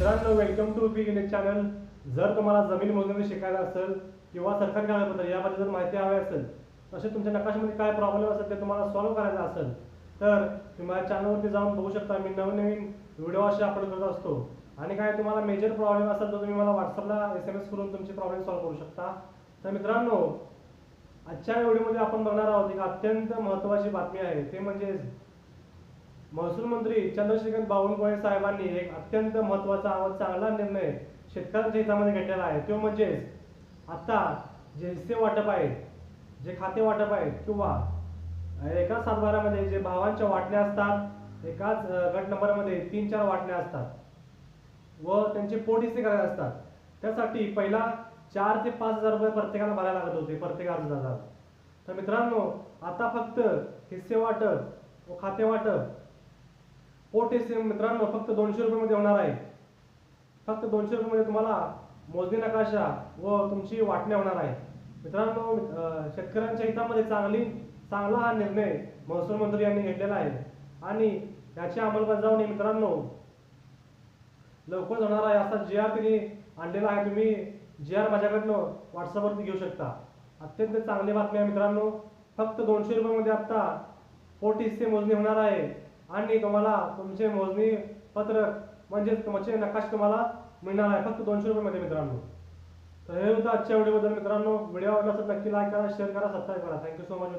मित्रांनो welcome to B in channel जर तुम्हाला जमीन मोजणी शिकायला असेल किंवा सरकारी कागदपत्र याबद्दल जर माहिती हवी असेल तसेच तुमच्या नकाशामध्ये काय प्रॉब्लेम असेल ते तुम्हाला सॉल्व्ह करायचं असेल तर तुम्ही माझ्या चॅनलवरती जाऊन बघू शकता. मी नवनवीन व्हिडिओ असे अपलोड करत असतो. आणि काय तुम्हाला मेजर प्रॉब्लेम असेल तर तुम्ही मला व्हॉट्सअपला एस एम एस करून तुमची प्रॉब्लेम सॉल्व्ह करू शकता. तर मित्रांनो आजच्या व्हिडिओमध्ये आपण बघणार आहोत एक अत्यंत महत्त्वाची बातमी आहे. ते म्हणजे महसूल मंत्री चंद्रशेखर बावनकुळे साहेबांनी एक अत्यंत महत्त्वाचा व चांगला निर्णय शेतकऱ्यांच्या हितामध्ये घेतलेला आहे. तो म्हणजे आता जे हिस्से वाटप आहे जे खाते वाटप आहे किंवा एकाच सातबारामध्ये जे भावांच्या वाटण्या असतात एकाच गट नंबरमध्ये तीन चार वाटण्या असतात व त्यांचे पोट हिस्से करायचे असतात. त्यासाठी पहिला चार ते पाच हजार रुपये प्रत्येकाला भरायला लागत होते प्रत्येक अर्जदाराला. तर मित्रांनो आता फक्त हिस्से वाटप व खाते वाटप पोटेशियम मित्रांनो फक्त दोनशे रुपयामध्ये होणार आहे. फक्त दोनशे रुपयामध्ये तुम्हाला मोजणी नकाशा व तुमची वाटणी होणार आहे. मित्रांनो शेतकऱ्यांच्या हितामध्ये चांगली चांगला हा निर्णय महसूल मंत्री यांनी घेतलेला आहे. आणि याची अंमलबजावणी मित्रांनो लवकर होणार आहे. असा जी आर तिने आणलेला आहे. तुम्ही जी आर माझ्याकडनं व्हॉट्सअपवरती घेऊ शकता. अत्यंत चांगली बातमी आहे मित्रांनो. फक्त दोनशे रुपयामध्ये आता पोट मोजणी होणार आहे. आणि तुम्हाला तुमचे मोजणी पत्रक म्हणजेच तुमचे नकाश तुम्हाला मिळणार आहे. फक्त दोनशे रुपयेमध्ये मित्रांनो. तर हे होतं आजच्या व्हिडिओबद्दल मित्रांनो. व्हिडिओ आवडला असेल नक्की लाईक करा शेअर करा सबस्क्राईब करा. Thank you so much